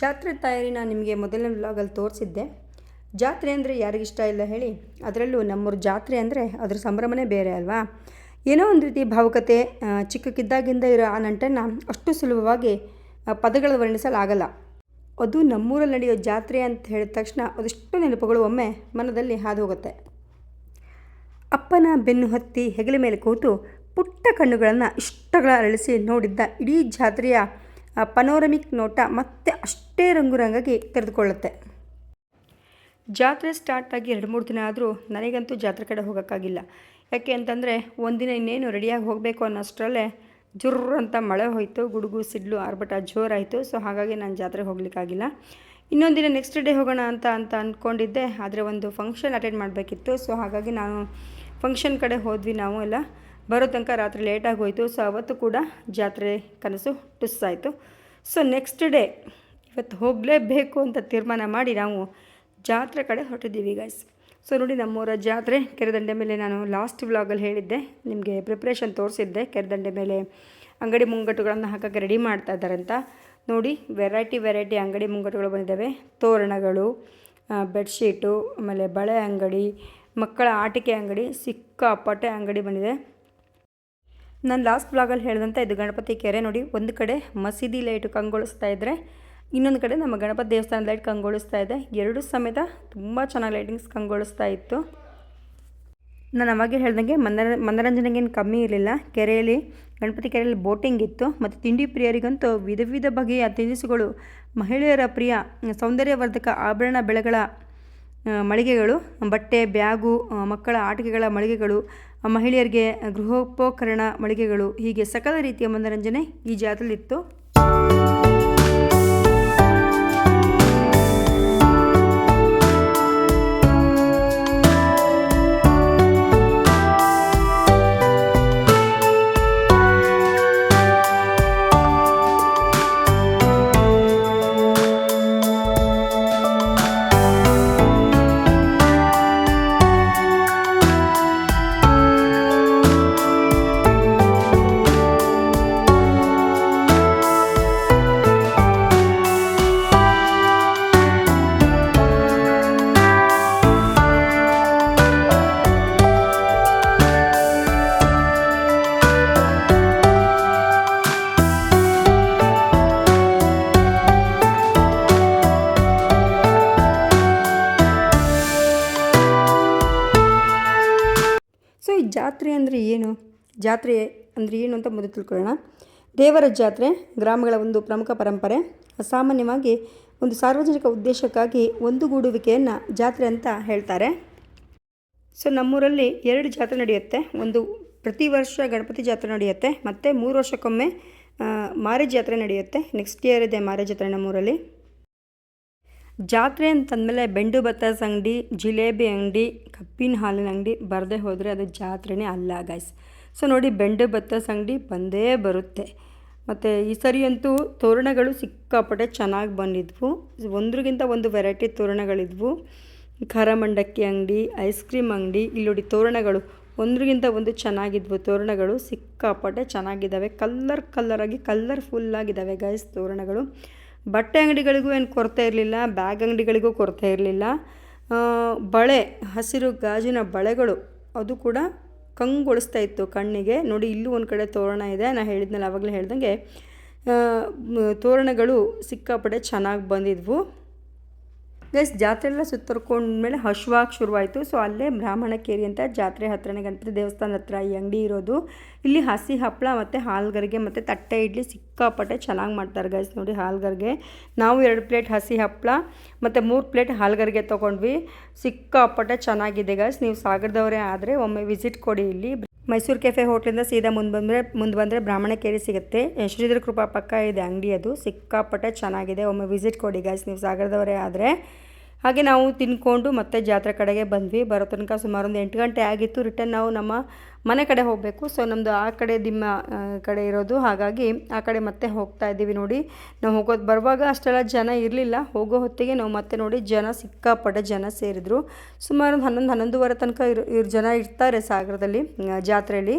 ಜಾತ್ರೆ ತಯಾರಿನ ನಿಮಗೆ ಮೊದಲನೇ ವ್ಲಾಗಲ್ಲಿ ತೋರಿಸಿದ್ದೆ. ಜಾತ್ರೆ ಅಂದರೆ ಯಾರಿಗಿಷ್ಟ ಇಲ್ಲ ಹೇಳಿ, ಅದರಲ್ಲೂ ನಮ್ಮೂರ ಜಾತ್ರೆ ಅಂದರೆ ಅದ್ರ ಸಂಭ್ರಮನೇ ಬೇರೆ ಅಲ್ವಾ? ಏನೋ ಒಂದು ರೀತಿ ಭಾವುಕತೆ ಚಿಕ್ಕಕ್ಕಿದ್ದಾಗಿಂದ ಇರೋ ಆ ನಂಟನ್ನು ಅಷ್ಟು ಸುಲಭವಾಗಿ ಪದಗಳು ವರ್ಣಿಸಲಾಗಲ್ಲ. ಅದು ನಮ್ಮೂರಲ್ಲಿ ನಡೆಯೋ ಜಾತ್ರೆ ಅಂತ ಹೇಳಿದ ತಕ್ಷಣ ಅದೆಷ್ಟು ನೆನಪುಗಳು ಒಮ್ಮೆ ಮನದಲ್ಲಿ ಹಾದು ಹೋಗುತ್ತೆ ಅಪ್ಪನ ಬೆನ್ನು ಹತ್ತಿ ಹೆಗಲ ಮೇಲೆ ಕೂತು ಪುಟ್ಟ ಕಣ್ಣುಗಳನ್ನು ಇಷ್ಟಗಳ ಅರಳಿಸಿ ನೋಡಿದ್ದ ಇಡೀ ಜಾತ್ರೆಯ ಪನೋರಮಿಕ್ ನೋಟ ಮತ್ತೆ ಅಷ್ಟೇ ರಂಗು ರಂಗಾಗಿ ತೆರೆದುಕೊಳ್ಳುತ್ತೆ. ಜಾತ್ರೆ ಸ್ಟಾರ್ಟ್ ಆಗಿ ಎರಡು ಮೂರು ದಿನ ಆದರೂ ನನಗಂತೂ ಜಾತ್ರೆ ಕಡೆ ಹೋಗೋಕ್ಕಾಗಿಲ್ಲ. ಯಾಕೆ ಅಂತಂದರೆ ಒಂದಿನ ಇನ್ನೇನು ರೆಡಿಯಾಗಿ ಹೋಗಬೇಕು ಅನ್ನೋಷ್ಟರಲ್ಲೇ ಜುರ್ರ್ ಅಂತ ಮಳೆ ಹೋಯಿತು, ಗುಡುಗು, ಸಿಡ್ಲು, ಆರ್ಭಟ ಜೋರಾಯಿತು. ಸೊ ಹಾಗಾಗಿ ನಾನು ಜಾತ್ರೆಗೆ ಹೋಗ್ಲಿಕ್ಕಾಗಿಲ್ಲ. ಇನ್ನೊಂದು ದಿನ ನೆಕ್ಸ್ಟ್ ಡೇ ಹೋಗೋಣ ಅಂತ ಅಂತ ಅಂದ್ಕೊಂಡಿದ್ದೆ ಆದರೆ ಒಂದು ಫಂಕ್ಷನ್ ಅಟೆಂಡ್ ಮಾಡಬೇಕಿತ್ತು. ಸೊ ಹಾಗಾಗಿ ನಾನು ಫಂಕ್ಷನ್ ಕಡೆ ಹೋದ್ವಿ ನಾವು ಎಲ್ಲ. ಬರೋ ತನಕ ರಾತ್ರಿ ಲೇಟಾಗಿ ಹೋಯಿತು. ಸೊ ಅವತ್ತು ಕೂಡ ಜಾತ್ರೆ ಕನಸು ಟುಸ್ಸಾಯಿತು ಸೊ ನೆಕ್ಸ್ಟ್ ಡೇ ಇವತ್ತು ಹೋಗಲೇಬೇಕು ಅಂತ ತೀರ್ಮಾನ ಮಾಡಿ ನಾವು ಜಾತ್ರೆ ಕಡೆ ಹೊರಟಿದ್ದೀವಿ ಗೈಸ್ ಸೊ ನೋಡಿ ನಮ್ಮೂರ ಜಾತ್ರೆ ಕೆರೆದಂಡೆ ಮೇಲೆ ನಾನು ಲಾಸ್ಟ್ ವ್ಲಾಗಲ್ಲಿ ಹೇಳಿದ್ದೆ. ನಿಮಗೆ ಪ್ರಿಪ್ರೇಷನ್ ತೋರಿಸಿದ್ದೆ. ಕೆರೆದಂಡೆ ಮೇಲೆ ಅಂಗಡಿ ಮುಂಗಟ್ಟುಗಳನ್ನು ಹಾಕೋಕ್ಕೆ ರೆಡಿ ಮಾಡ್ತಾ ಇದ್ದಾರೆ ಅಂತ. ನೋಡಿ ವೆರೈಟಿ ವೆರೈಟಿ ಅಂಗಡಿ ಮುಂಗಟ್ಟುಗಳು ಬಂದಿದ್ದಾವೆ. ತೋರಣಗಳು ಬೆಡ್ಶೀಟು ಆಮೇಲೆ ಬಳೆ ಅಂಗಡಿ, ಮಕ್ಕಳ ಆಟಿಕೆ ಅಂಗಡಿ, ಸಿಕ್ಕಾಪಟ್ಟೆ ಅಂಗಡಿ ಬಂದಿದೆ. ನಾನು ಲಾಸ್ಟ್ ಬ್ಲಾಗಲ್ಲಿ ಹೇಳಿದಂಥ ಇದು ಗಣಪತಿ ಕೆರೆ ನೋಡಿ, ಒಂದು ಕಡೆ ಮಸೀದಿ ಲೈಟು ಕಂಗೊಳಿಸ್ತಾ ಇದ್ದರೆ ಇನ್ನೊಂದು ಕಡೆ ನಮ್ಮ ಗಣಪತಿ ದೇವಸ್ಥಾನದ ಲೈಟ್ ಕಂಗೊಳಿಸ್ತಾ ಇದೆ. ಎರಡು ಸಮೇತ ತುಂಬ ಚೆನ್ನಾಗಿ ಲೈಟಿಂಗ್ಸ್ ಕಂಗೊಳಿಸ್ತಾ ಇತ್ತು. ನಾನು ಅವಾಗೇ ಹೇಳ್ದಂಗೆ ಮನರ, ಮನರಂಜನೆಗೇನು ಕಮ್ಮಿ ಇರಲಿಲ್ಲ. ಕೆರೆಯಲ್ಲಿ, ಗಣಪತಿ ಕೆರೆಯಲ್ಲಿ ಬೋಟಿಂಗ್ ಇತ್ತು. ಮತ್ತು ತಿಂಡಿ ಪ್ರಿಯರಿಗಂತೂ ವಿಧ ವಿಧ ಬಗೆಯ ತಿನಿಸುಗಳು, ಮಹಿಳೆಯರ ಪ್ರಿಯ ಸೌಂದರ್ಯವರ್ಧಕ ಆಭರಣ ಬೆಳೆಗಳ ಮಳಿಗೆಗಳು, ಬಟ್ಟೆ, ಬ್ಯಾಗು ಮಕ್ಕಳ ಆಟಿಕೆಗಳ ಮಳಿಗೆಗಳು ಮಹಿಳೆಯರಿಗೆ ಗೃಹೋಪಕರಣ ಮಳಿಗೆಗಳು, ಹೀಗೆ ಸಕಲ ರೀತಿಯ ಮನೋರಂಜನೆ ಈ ಜಾತ್ರೆಲಿತ್ತು ಜಾತ್ರೆ ಅಂದರೆ ಏನು ಅಂತ ಮೊದಲು ತಿಳ್ಕೊಳ್ಳೋಣ. ದೇವರ ಜಾತ್ರೆ, ಗ್ರಾಮಗಳ ಒಂದು ಪ್ರಮುಖ ಪರಂಪರೆ. ಸಾಮಾನ್ಯವಾಗಿ ಒಂದು ಸಾರ್ವಜನಿಕ ಉದ್ದೇಶಕ್ಕಾಗಿ ಒಂದುಗೂಡುವಿಕೆಯನ್ನು ಜಾತ್ರೆ ಅಂತ ಹೇಳ್ತಾರೆ. ಸೊ ನಮ್ಮೂರಲ್ಲಿ ಎರಡು ಜಾತ್ರೆ ನಡೆಯುತ್ತೆ. ಒಂದು ಪ್ರತಿ ವರ್ಷ ಗಣಪತಿ ಜಾತ್ರೆ ನಡೆಯುತ್ತೆ. ಮತ್ತು ಮೂರು ವರ್ಷಕ್ಕೊಮ್ಮೆ ಮಾರಿ ಜಾತ್ರೆ ನಡೆಯುತ್ತೆ. ನೆಕ್ಸ್ಟ್ ಇಯರ್ ಇದೆ ಮಾರಿ ಜಾತ್ರೆ ನಮ್ಮೂರಲ್ಲಿ. ಜಾತ್ರೆ ಅಂತಂದಮೇಲೆ ಬೆಂಡು ಬತ್ತಾಸ್ ಅಂಗಡಿ, ಜಿಲೇಬಿ ಅಂಗಡಿ ಕಪ್ಪಿನ ಹಾಲಿನ ಅಂಗಡಿ ಬರದೇ ಹೋದರೆ ಅದು ಜಾತ್ರೆನೇ ಅಲ್ಲ ಗೈಸ್ ಸೊ ನೋಡಿ ಬೆಂಡೆ ಭತ್ತ ಸಂಗಡಿ ಬಂದೇ ಬರುತ್ತೆ. ಮತ್ತು ಈ ಸರಿ ಅಂತೂ ತೋರಣಗಳು ಸಿಕ್ಕಾಪಟ್ಟೆ ಚೆನ್ನಾಗಿ ಬಂದಿದ್ವು. ಒಂದ್ರಿಗಿಂತ ಒಂದು ವೆರೈಟಿ ತೋರಣಗಳಿದ್ವು. ಖಾರ ಮಂಡಕ್ಕಿ ಅಂಗಡಿ ಐಸ್ ಕ್ರೀಮ್ ಅಂಗಡಿ, ಇಲ್ಲಿ ನೋಡಿ ತೋರಣಗಳು ಒಂದ್ರಿಗಿಂತ ಒಂದು ಚೆನ್ನಾಗಿದ್ವು. ತೋರಣಗಳು ಸಿಕ್ಕಾಪಟ್ಟೆ ಚೆನ್ನಾಗಿದ್ದಾವೆ. ಕಲ್ಲರ್ ಕಲ್ಲರಾಗಿ ಕಲ್ಲರ್ಫುಲ್ಲಾಗಿದ್ದಾವೆ ಗೈಸ್ ತೋರಣಗಳು. ಬಟ್ಟೆ ಅಂಗಡಿಗಳಿಗೂ ಏನು ಕೊರತೆ ಇರಲಿಲ್ಲ ಬ್ಯಾಗ್ ಅಂಗಡಿಗಳಿಗೂ ಕೊರತೆ ಇರಲಿಲ್ಲ. ಬಳೆ, ಹಸಿರು, ಗಾಜಿನ ಬಳೆಗಳು, ಅದು ಕೂಡ ಕಂಗೊಳಿಸ್ತಾ ಇತ್ತು ಕಣ್ಣಿಗೆ. ನೋಡಿ, ಇಲ್ಲೂ ಒಂದು ಕಡೆ ತೋರಣ ಇದೆ. ನಾನು ಹೇಳಿದ್ನಲ್ಲ ಆವಾಗಲೇ ಹೇಳ್ದಂಗೆ ತೋರಣಗಳು ಸಿಕ್ಕಾಪಟ್ಟೆ ಚೆನ್ನಾಗಿ ಬಂದಿದ್ವು. ಗೈಸ್, ಜಾತ್ರೆ ಎಲ್ಲ ಸುತ್ತರ್ಕೊಂಡ್ಮೇಲೆ ಹಶ್ವಾಗಿ ಶುರುವಾಯಿತು. ಸೊ, ಅಲ್ಲೇ ಬ್ರಾಹ್ಮಣ ಕೇರಿ ಅಂತ ಜಾತ್ರೆ ಹತ್ರನೇ ಗಣಪತಿ ದೇವಸ್ಥಾನದ ಹತ್ರ ಈ ಅಂಗಡಿ ಇರೋದು. ಇಲ್ಲಿ ಹಸಿ ಹಪ್ಪಳ ಮತ್ತು ಹಾಲ್ಗರಿಗೆ ಮತ್ತು ತಟ್ಟೆ ಇಡ್ಲಿ ಸಿಕ್ಕಾಪಟ್ಟೆ ಚೆನ್ನಾಗಿ ಮಾಡ್ತಾರೆ ಗೈಸ್ ನೋಡಿ ಹಾಲ್ಗರಿಗೆ. ನಾವು ಎರಡು ಪ್ಲೇಟ್ ಹಸಿ ಹಪ್ಪಳ ಮತ್ತು ಮೂರು ಪ್ಲೇಟ್ ಹಾಲ್ಗರಿಗೆ ತೊಗೊಂಡ್ವಿ. ಸಿಕ್ಕಾಪಟ್ಟೆ ಚೆನ್ನಾಗಿದೆ ಗೈಸ್. ನೀವು ಸಾಗರದವರೇ ಆದರೆ ಒಮ್ಮೆ ವಿಸಿಟ್ ಕೊಡಿ ಇಲ್ಲಿ. ಮೈಸೂರು ಕೆಫೆ ಹೋಟ್ಲಿಂದ ಸೀದಾ ಮುಂದೆ ಬಂದರೆ ಮುಂದೆ ಬಂದರೆ ಬ್ರಾಹ್ಮಣ ಕೇರಿ ಸಿಗುತ್ತೆ ಶ್ರೀಧರ ಕೃಪಾ ಪಕ್ಕ ಇದೆ ಅಂಗಡಿ ಅದು. ಸಿಕ್ಕಾಪಟ್ಟೆ ಚೆನ್ನಾಗಿದೆ. ಒಮ್ಮೆ ವಿಸಿಟ್ ಕೊಡಿ ಗಾಯ್ಸ್ ನೀವು ಸಾಗರದವರೇ ಆದರೆ. ಹಾಗೆ ನಾವು ತಿನ್ಕೊಂಡು ಮತ್ತೆ ಜಾತ್ರೆ ಕಡೆಗೆ ಬಂದ್ವಿ. ಬರೋ ತನಕ ಸುಮಾರು ಒಂದು ಎಂಟು ಗಂಟೆ ಆಗಿತ್ತು. ರಿಟರ್ನ್ ನಾವು ನಮ್ಮ ಮನೆ ಕಡೆ ಹೋಗಬೇಕು. ಸೊ ನಮ್ಮದು ಆ ಕಡೆ ದಿಮ್ಮ ಕಡೆ ಇರೋದು. ಹಾಗಾಗಿ ಆ ಕಡೆ ಮತ್ತೆ ಹೋಗ್ತಾ ಇದ್ದೀವಿ ನೋಡಿ. ನಾವು ಹೋಗೋದು ಬರುವಾಗ ಅಷ್ಟೆಲ್ಲ ಜನ ಇರಲಿಲ್ಲ. ಹೋಗೋ ಹೊತ್ತಿಗೆ ನಾವು ಮತ್ತೆ ನೋಡಿ ಜನ ಸಿಕ್ಕಾಪಟ್ಟೆ ಜನ ಸೇರಿದ್ರು. ಸುಮಾರು ಒಂದು ಹನ್ನೊಂದು, ಹನ್ನೊಂದುವರೆ ತನಕ ಇರು ಇರು, ಜನ ಇರ್ತಾರೆ ಸಾಗರದಲ್ಲಿ ಜಾತ್ರೆಯಲ್ಲಿ.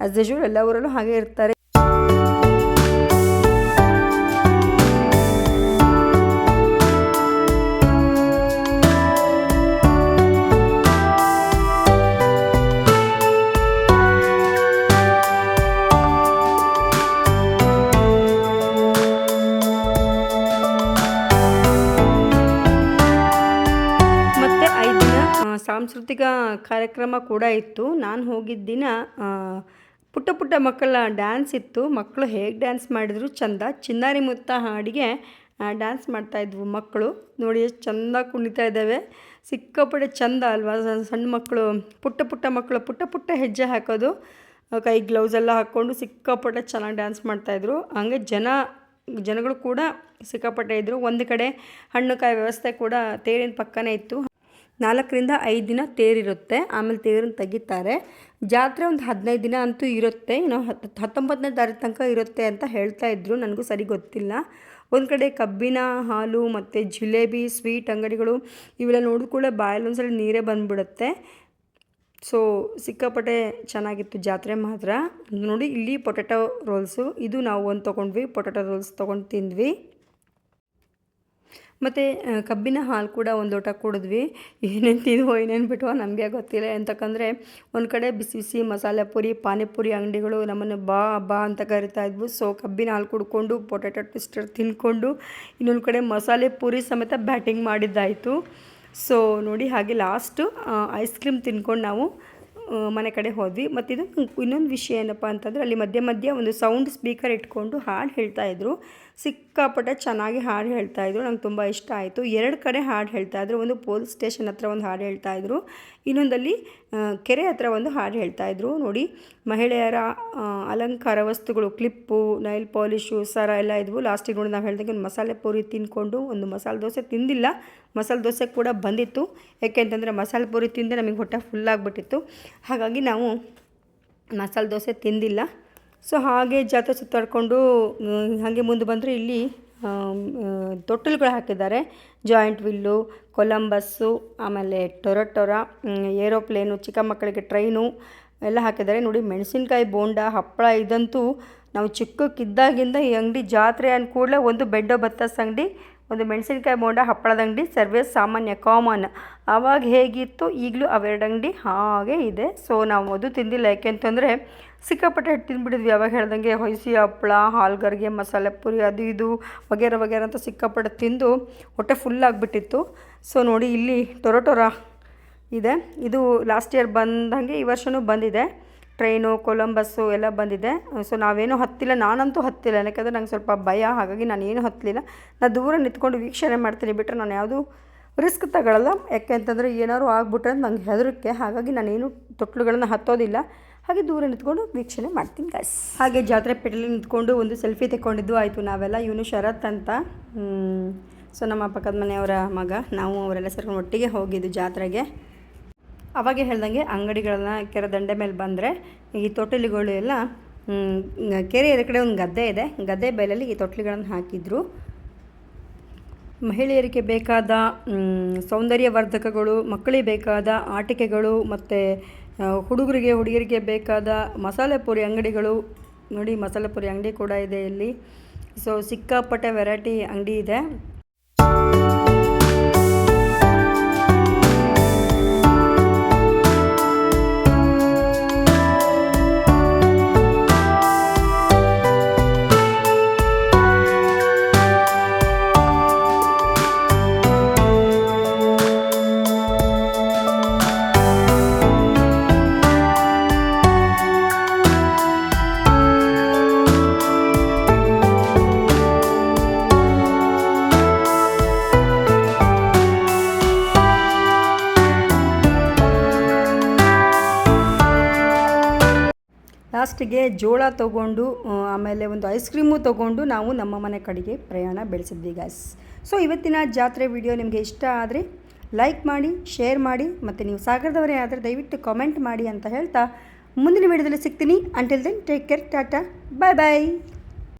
ಆ್ಯಸ್ ಯೂಶುವಲ್ ಎಲ್ಲ ಊರಲ್ಲೂ ಹಾಗೆ ಇರ್ತಾರೆ. ಕಾರ್ಯಕ್ರಮ ಕೂಡ ಇತ್ತು. ನಾನು ಹೋಗಿದ್ದ ದಿನ ಪುಟ್ಟ ಪುಟ್ಟ ಮಕ್ಕಳ ಡ್ಯಾನ್ಸ್ ಇತ್ತು. ಮಕ್ಕಳು ಹೇಗೆ ಡ್ಯಾನ್ಸ್ ಮಾಡಿದ್ರು ಚಂದ. ಚಿನ್ನಾರಿ ಮುತ್ತ ಹಾಡಿಗೆ ಡ್ಯಾನ್ಸ್ ಮಾಡ್ತಾಯಿದ್ವು ಮಕ್ಕಳು. ನೋಡಿ ಎಷ್ಟು ಚಂದ ಕುಣಿತಾ ಇದ್ದಾವೆ. ಸಿಕ್ಕಾಪಟ್ಟೆ ಚಂದ ಅಲ್ವಾ? ಸಣ್ಣ ಮಕ್ಕಳು, ಪುಟ್ಟ ಪುಟ್ಟ ಮಕ್ಕಳು, ಪುಟ್ಟ ಪುಟ್ಟ ಹೆಜ್ಜೆ ಹಾಕೋದು. ಕೈ ಗ್ಲೌಸ್ ಎಲ್ಲ ಹಾಕ್ಕೊಂಡು ಸಿಕ್ಕಾಪಟ್ಟೆ ಚೆನ್ನಾಗಿ ಡ್ಯಾನ್ಸ್ ಮಾಡ್ತಾಯಿದ್ರು ಹಂಗೆ ಜನ, ಜನಗಳು ಕೂಡ ಸಿಕ್ಕಾಪಟ್ಟೆ ಇದ್ದರು ಒಂದು ಕಡೆ ಹಣ್ಣು ಕಾಯಿ ವ್ಯವಸ್ಥೆ ಕೂಡ ತೇರಿನ ಪಕ್ಕನೇ ಇತ್ತು. ನಾಲ್ಕರಿಂದ ಐದು ದಿನ ತೇರಿರುತ್ತೆ, ಆಮೇಲೆ ತೇರನ್ನು ತೆಗಿತಾರೆ. ಜಾತ್ರೆ ಒಂದು ಹದಿನೈದು ದಿನ ಅಂತೂ ಇರುತ್ತೆ ಇನ್ನು ಹತ್ತು ಹತ್ತೊಂಬತ್ತನೇ ತಾರೀಕು ತನಕ ಇರುತ್ತೆ ಅಂತ ಹೇಳ್ತಾ ಇದ್ರು, ನನಗೂ ಸರಿ ಗೊತ್ತಿಲ್ಲ. ಒಂದು ಕಡೆ ಕಬ್ಬಿನ, ಹಾಲು ಮತ್ತು ಜಿಲೇಬಿ, ಸ್ವೀಟ್ ಅಂಗಡಿಗಳು, ಇವೆಲ್ಲ ನೋಡಿದ ಕೂಡ ಬಾಯಲ್ಲಿ ಒಂದ್ಸಲ ನೀರೇ ಬಂದುಬಿಡುತ್ತೆ. ಸೊ, ಸಿಕ್ಕಾಪಟ್ಟೆ ಚೆನ್ನಾಗಿತ್ತು ಜಾತ್ರೆ ಮಾತ್ರ. ನೋಡಿ, ಇಲ್ಲಿ ಪೊಟ್ಯಾಟೊ ರೋಲ್ಸು, ಇದು ನಾವು ಒಂದು ತೊಗೊಂಡ್ವಿ ಪೊಟ್ಯಾಟೊ ರೋಲ್ಸ್ ತೊಗೊಂಡು ತಿಂದ್ವಿ. ಮತ್ತು ಕಬ್ಬಿನ ಹಾಲು ಕೂಡ ಒಂದು ಲೋಟ ಕುಡಿದ್ವಿ. ಏನೇನು ತಿನ್ವೋ ಏನೇನು ಬಿಟ್ಟವೋ ನಮಗೆ ಗೊತ್ತಿಲ್ಲ. ಎಂತಕ್ಕಂದರೆ ಒಂದು ಕಡೆ ಬಿಸಿ ಬಿಸಿ ಮಸಾಲೆ ಪುರಿ, ಪಾನಿಪುರಿ ಅಂಗಡಿಗಳು ನಮ್ಮನ್ನು ಬಾ ಬಾ ಅಂತ ಕರಿತಾ ಇದ್ವು. ಸೊ ಕಬ್ಬಿನ ಹಾಲು ಕುಡ್ಕೊಂಡು ಪೊಟ್ಯಾಟೊ ಟ್ವಿಸ್ಟರ್ ತಿನ್ಕೊಂಡು, ಇನ್ನೊಂದು ಕಡೆ ಮಸಾಲೆ ಪೂರಿ ಸಮೇತ ಬ್ಯಾಟಿಂಗ್ ಮಾಡಿದ್ದಾಯಿತು. ಸೊ ನೋಡಿ ಹಾಗೆ ಲಾಸ್ಟು ಐಸ್ ಕ್ರೀಮ್ ತಿನ್ಕೊಂಡು ನಾವು ಮನೆ ಕಡೆ ಹೋದ್ವಿ. ಮತ್ತು ಇದು ಇನ್ನೊಂದು ವಿಷಯ ಏನಪ್ಪ ಅಂತಂದರೆ ಅಲ್ಲಿ ಮಧ್ಯೆ ಮಧ್ಯೆ ಒಂದು ಸೌಂಡ್ ಸ್ಪೀಕರ್ ಇಟ್ಕೊಂಡು ಹಾಡು ಹೇಳ್ತಾಯಿದ್ರು ಸಿಕ್ಕಾಪಟ್ಟೆ ಚೆನ್ನಾಗಿ ಹಾಡು ಹೇಳ್ತಾಯಿದ್ರು ನಂಗೆ ತುಂಬ ಇಷ್ಟ ಆಯಿತು. ಎರಡು ಕಡೆ ಹಾಡು ಹೇಳ್ತಾಯಿದ್ರು ಒಂದು ಪೊಲೀಸ್ ಸ್ಟೇಷನ್ ಹತ್ರ ಒಂದು ಹಾಡು ಹೇಳ್ತಾಯಿದ್ರು ಇನ್ನೊಂದಲ್ಲಿ ಕೆರೆ ಹತ್ರ ಒಂದು ಹಾಡು ಹೇಳ್ತಾಯಿದ್ರು ನೋಡಿ, ಮಹಿಳೆಯರ ಅಲಂಕಾರ ವಸ್ತುಗಳು, ಕ್ಲಿಪ್ಪು ನೈಲ್ ಪಾಲಿಶು ಸರ ಎಲ್ಲ ಇದ್ವು. ಲಾಸ್ಟಿಗೆ ನೋಡಿ ನಾವು ಹೇಳ್ದಂಗೆ ಒಂದು ಮಸಾಲೆ ಪೂರಿ ತಿಂದ್ಕೊಂಡು ಒಂದು ಮಸಾಲೆ ದೋಸೆ ತಿಂದಿಲ್ಲ. ಮಸಾಲೆ ದೋಸೆ ಕೂಡ ಬಂದಿತ್ತು. ಯಾಕೆಂತಂದರೆ ಮಸಾಲೆ ಪೂರಿ ತಿಂದರೆ ನಮಗೆ ಹೊಟ್ಟೆ ಫುಲ್ ಆಗಿಬಿಟ್ಟಿತ್ತು. ಹಾಗಾಗಿ ನಾವು ಮಸಾಲೆ ದೋಸೆ ತಿಂದಿಲ್ಲ. ಸೊ ಹಾಗೆ ಜಾತ್ರೆ ಸುತ್ತಾಡಿಕೊಂಡು ಹಾಗೆ ಮುಂದೆ ಬಂದರೆ ಇಲ್ಲಿ ತೊಟ್ಟಲುಗಳು ಹಾಕಿದ್ದಾರೆ. ಜಾಯಿಂಟ್ ವಿಲ್ಲು, ಕೊಲಂಬಸ್ಸು, ಆಮೇಲೆ ಟೊರಟೊರ ಏರೋಪ್ಲೇನು, ಚಿಕ್ಕ ಮಕ್ಕಳಿಗೆ ಟ್ರೈನು ಎಲ್ಲ ಹಾಕಿದ್ದಾರೆ. ನೋಡಿ, ಮೆಣಸಿನ್ಕಾಯಿ, ಬೋಂಡ, ಹಪ್ಪಳ ಇದಂತೂ ನಾವು ಚಿಕ್ಕಕ್ಕಿದ್ದಾಗಿಂದ ಈ ಅಂಗಡಿ ಜಾತ್ರೆ ಅಂದ ಕೂಡಲೇ ಒಂದು ಬೆಡ್ಡೋ ಬತ್ತಾಸ್ ಅಂಗಡಿ ಒಂದು ಮೆಣಸಿನ್ಕಾಯಿ ಬೋಂಡ ಹಪ್ಪಳದ ಅಂಗಡಿ, ಸರ್ವೇ ಸಾಮಾನ್ಯ ಕಾಮನ್ ಆವಾಗ ಹೇಗಿತ್ತು? ಈಗಲೂ ಅವೆರಡು ಅಂಗಡಿ ಹಾಗೆ ಇದೆ. ಸೊ ನಾವು ಅದು ತಿಂದಿಲ್ಲ. ಯಾಕೆಂತಂದರೆ ಸಿಕ್ಕಾಪಟ್ಟೆ ತಿಂದ್ಬಿಟ್ಟಿದ್ವಿ. ಯಾವಾಗ ಹೇಳ್ದಂಗೆ ಹೊಯ್ಸಿ ಹಪ್ಪಳ, ಹಾಲ್ಗರ್ಗೆ, ಮಸಾಲೆ ಪುರಿ, ಅದು ಇದು, ವಗೇರ ವಗೇರ ಅಂತ ಸಿಕ್ಕಾಪಟ್ಟೆ ತಿಂದು ಹೊಟ್ಟೆ ಫುಲ್ ಆಗಿಬಿಟ್ಟಿತ್ತು. ಸೊ ನೋಡಿ, ಇಲ್ಲಿ ಟೊರೊಟೊರ ಇದೆ. ಇದು ಲಾಸ್ಟ್ ಇಯರ್ ಬಂದಂಗೆ ಈ ವರ್ಷವೂ ಬಂದಿದೆ. ಟ್ರೈನು, ಕೊಲಂಬಸ್ಸು ಎಲ್ಲ ಬಂದಿದೆ. ಸೊ ನಾವೇನೂ ಹತ್ತಿಲ್ಲ, ನಾನಂತೂ ಹತ್ತಿಲ್ಲ. ಯಾಕಂದರೆ ನಂಗೆ ಸ್ವಲ್ಪ ಭಯ, ಹಾಗಾಗಿ ನಾನು ಏನು ಹತ್ತಲಿಲ್ಲ. ನಾನು ದೂರ ನಿಂತ್ಕೊಂಡು ವೀಕ್ಷಣೆ ಮಾಡ್ತೀನಿ. ಬಿಟ್ಟರೆ ನಾನು ಯಾವುದೂ ರಿಸ್ಕ್ ತಗೊಳ್ಳಲ್ಲ ಯಾಕೆ ಅಂತಂದರೆ ಏನಾದ್ರು ಆಗ್ಬಿಟ್ರೆ ನಂಗೆ ಹೆದರಿಕೆ. ಹಾಗಾಗಿ ನಾನೇನು ತೊಟ್ಲುಗಳನ್ನ ಹತ್ತೋದಿಲ್ಲ. ಹಾಗೆ ದೂರ ನಿಂತ್ಕೊಂಡು ವೀಕ್ಷಣೆ ಮಾಡ್ತೀನಿ ಗಾಯ್ಸ್ ಹಾಗೆ ಜಾತ್ರೆ ಪೇಟೆಯಲ್ಲಿ ನಿಂತ್ಕೊಂಡು ಒಂದು ಸೆಲ್ಫಿ ತೆಕ್ಕೊಂಡಿದ್ದು ಆಯಿತು. ನಾವೆಲ್ಲ ಇವನು ಶರತ್ ಅಂತ. ಸೊ ನಮ್ಮ ಪಕ್ಕದ ಮನೆಯವರ ಮಗ. ನಾವು ಅವರೆಲ್ಲ ಸೇರ್ಕೊಂಡು ಒಟ್ಟಿಗೆ ಹೋಗಿದ್ದು ಜಾತ್ರೆಗೆ. ಅವಾಗೆ ಹೇಳ್ದಂಗೆ ಅಂಗಡಿಗಳನ್ನ ಕೆರೆ ದಂಡೆ ಮೇಲೆ ಬಂದರೆ ಈ ತೊಟ್ಟಿಲುಗಳು ಎಲ್ಲ ಕೆರೆ ಕಡೆ ಒಂದು ಗದ್ದೆ ಇದೆ. ಗದ್ದೆ ಬಯಲಲ್ಲಿ ಈ ತೊಟ್ಟಿಲುಗಳನ್ನು ಹಾಕಿದ್ರು. ಮಹಿಳೆಯರಿಗೆ ಬೇಕಾದ ಸೌಂದರ್ಯವರ್ಧಕಗಳು, ಮಕ್ಕಳಿಗೆ ಬೇಕಾದ ಆಟಿಕೆಗಳು ಮತ್ತು ಹುಡುಗರಿಗೆ, ಹುಡುಗಿಯರಿಗೆ ಬೇಕಾದ ಮಸಾಲೆ ಪುರಿ ಅಂಗಡಿಗಳು. ನೋಡಿ, ಮಸಾಲೆ ಪುರಿ ಅಂಗಡಿ ಕೂಡ ಇದೆ ಇಲ್ಲಿ. ಸೊ ಸಿಕ್ಕಾಪಟ್ಟೆ ವೆರೈಟಿ ಅಂಗಡಿ ಇದೆ. ಲಾಸ್ಟಿಗೆ ಜೋಳ ತೊಗೊಂಡು ಆಮೇಲೆ ಒಂದು ಐಸ್ ಕ್ರೀಮು ತೊಗೊಂಡು ನಾವು ನಮ್ಮ ಮನೆ ಕಡೆಗೆ ಪ್ರಯಾಣ ಬೆಳೆಸಿದ್ವಿ ಗಾಯ್ಸ್ ಸೊ ಇವತ್ತಿನ ಜಾತ್ರೆ ವಿಡಿಯೋ ನಿಮಗೆ ಇಷ್ಟ ಆದರೆ ಲೈಕ್ ಮಾಡಿ ಶೇರ್ ಮಾಡಿ, ಮತ್ತು ನೀವು ಸಾಗರದವರೇ ಆದರೆ ದಯವಿಟ್ಟು ಕಾಮೆಂಟ್ ಮಾಡಿ ಅಂತ ಹೇಳ್ತಾ ಮುಂದಿನ ವಿಡಿಯೋದಲ್ಲಿ ಸಿಗ್ತೀನಿ. Until then take care tata. Bye bye